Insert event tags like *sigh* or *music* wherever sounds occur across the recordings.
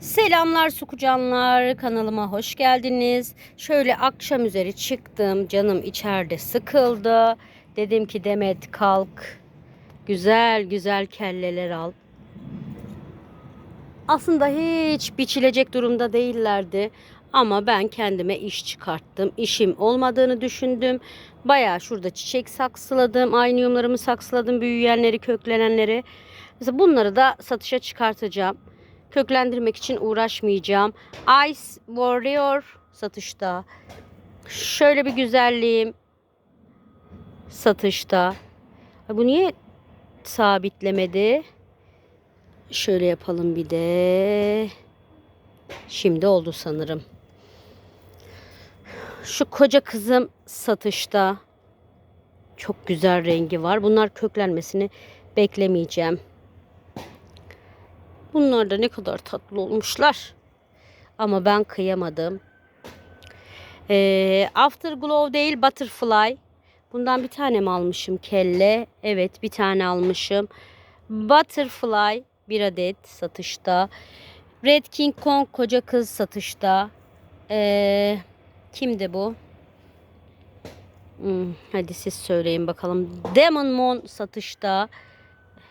Selamlar sukucanlar kanalıma hoş geldiniz. Şöyle akşam üzeri çıktım canım içeride sıkıldı. Dedim ki Demet kalk güzel güzel kelleler al. Aslında hiç biçilecek durumda değillerdi. Ama ben kendime iş çıkarttım. İşim olmadığını düşündüm. Bayağı şurada çiçek saksıladım. Aynıyumlarımı saksıladım. Büyüyenleri, köklenenleri. Mesela bunları da satışa çıkartacağım. Köklendirmek için uğraşmayacağım. Ice Warrior satışta. Şöyle bir güzelliğim satışta. Bu niye sabitlemedi? Şöyle yapalım bir de. Şimdi oldu sanırım. Şu koca kızım satışta. Çok güzel rengi var. Bunlar köklenmesini beklemeyeceğim. Bunlar da ne kadar tatlı olmuşlar. Ama ben kıyamadım. Ee, Afterglow değil Butterfly. Bundan bir tane mi almışım kelle? Evet bir tane almışım. Butterfly bir adet satışta. Red King Kong koca kız satışta. Ee, kimdi bu? Hmm, hadi siz söyleyin bakalım. Demon Mon satışta.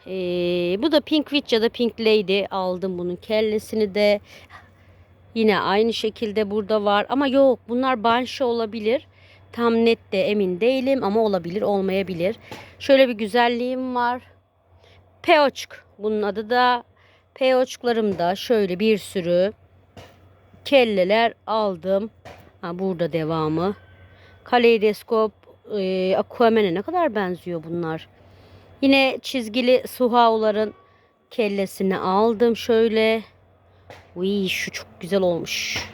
Ee, bu da Pink Witch ya da Pink Lady. Aldım bunun kellesini de. Yine aynı şekilde burada var. Ama yok bunlar Banshee olabilir. Tam net de emin değilim ama olabilir olmayabilir. Şöyle bir güzelliğim var. Peoçk bunun adı da. Peoçklarımda şöyle bir sürü kelleler aldım. Ha, burada devamı. Kaleidoskop, e, Aquaman'e ne kadar benziyor bunlar. Yine çizgili suhavların kellesini aldım şöyle. Uy şu çok güzel olmuş.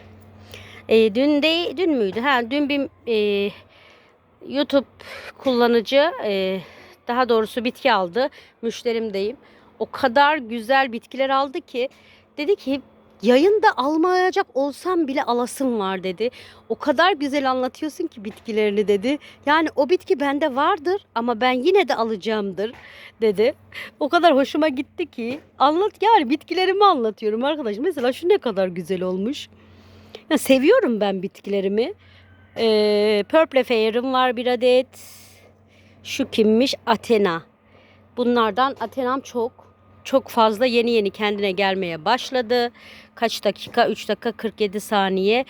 E, dün de dün müydü? Ha dün bir e, YouTube kullanıcı e, daha doğrusu bitki aldı. Müşterimdeyim. O kadar güzel bitkiler aldı ki dedi ki yayında almayacak olsam bile alasım var dedi. O kadar güzel anlatıyorsun ki bitkilerini dedi. Yani o bitki bende vardır ama ben yine de alacağımdır dedi. O kadar hoşuma gitti ki anlat yani bitkilerimi anlatıyorum arkadaş. Mesela şu ne kadar güzel olmuş. Ya seviyorum ben bitkilerimi. Ee, Purple Fair'ım var bir adet. Şu kimmiş? Athena. Bunlardan Athena'm çok. Çok fazla yeni yeni kendine gelmeye başladı. Kaç dakika? 3 dakika 47 saniye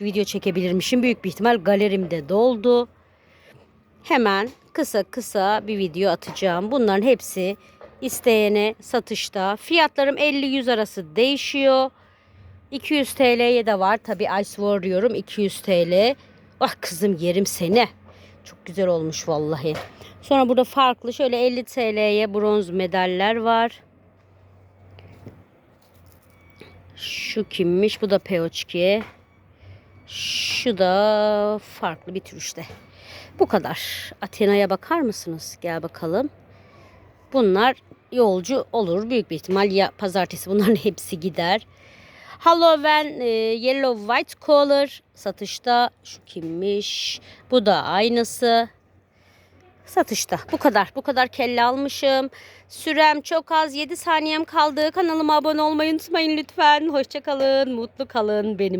video çekebilirmişim. Büyük bir ihtimal galerimde doldu. Hemen kısa kısa bir video atacağım. Bunların hepsi isteyene satışta. Fiyatlarım 50-100 arası değişiyor. 200 TL'ye de var. Tabi Ice War diyorum 200 TL. Ah kızım yerim seni. Çok güzel olmuş vallahi. Sonra burada farklı şöyle 50 TL'ye bronz medaller var. Şu kimmiş? Bu da P32. Şu da farklı bir tür işte. Bu kadar. Athena'ya bakar mısınız? Gel bakalım. Bunlar yolcu olur. Büyük bir ihtimal ya pazartesi bunların *laughs* hepsi gider. Halloween e, Yellow White Collar satışta. Şu kimmiş? Bu da aynısı. Satışta. Bu kadar. Bu kadar kelle almışım. Sürem çok az. 7 saniyem kaldı. Kanalıma abone olmayı unutmayın lütfen. Hoşçakalın. Mutlu kalın benim.